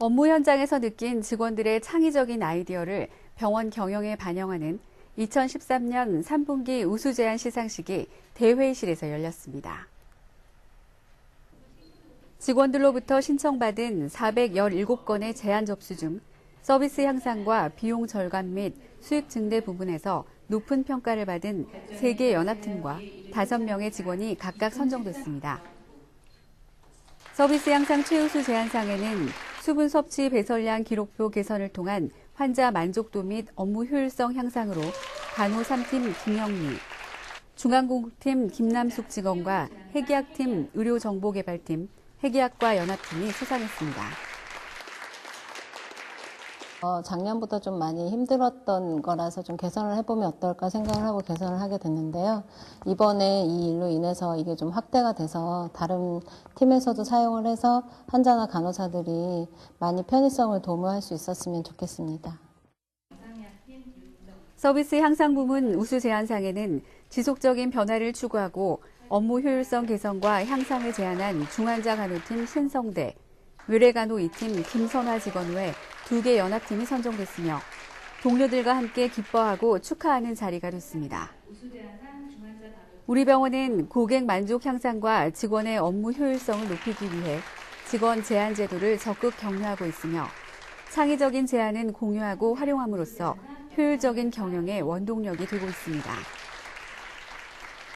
업무 현장에서 느낀 직원들의 창의적인 아이디어를 병원 경영에 반영하는 2013년 3분기 우수제안 시상식이 대회의실에서 열렸습니다. 직원들로부터 신청받은 417건의 제안 접수 중 서비스 향상과 비용 절감 및 수익 증대 부분에서 높은 평가를 받은 3개 연합팀과 5명의 직원이 각각 선정됐습니다. 서비스 향상 최우수 제안상에는 수분 섭취 배설량 기록표 개선을 통한 환자 만족도 및 업무 효율성 향상으로 간호 3팀 김영미, 중앙공급팀 김남숙 직원과 핵의학팀 의료정보개발팀, 핵의학과 연합팀이 수상했습니다. 어, 작년보다 좀 많이 힘들었던 거라서 좀 개선을 해보면 어떨까 생각을 하고 개선을 하게 됐는데요. 이번에 이 일로 인해서 이게 좀 확대가 돼서 다른 팀에서도 사용을 해서 환자나 간호사들이 많이 편의성을 도모할 수 있었으면 좋겠습니다. 서비스 향상 부문 우수 제안상에는 지속적인 변화를 추구하고 업무 효율성 개선과 향상을 제안한 중환자 간호팀 신성대, 외래간호 2팀 김선화 직원 외 두 개 연합팀이 선정됐으며 동료들과 함께 기뻐하고 축하하는 자리가 됐습니다. 우리 병원은 고객 만족 향상과 직원의 업무 효율성을 높이기 위해 직원 제한 제도를 적극 격려하고 있으며 창의적인 제안은 공유하고 활용함으로써 효율적인 경영의 원동력이 되고 있습니다.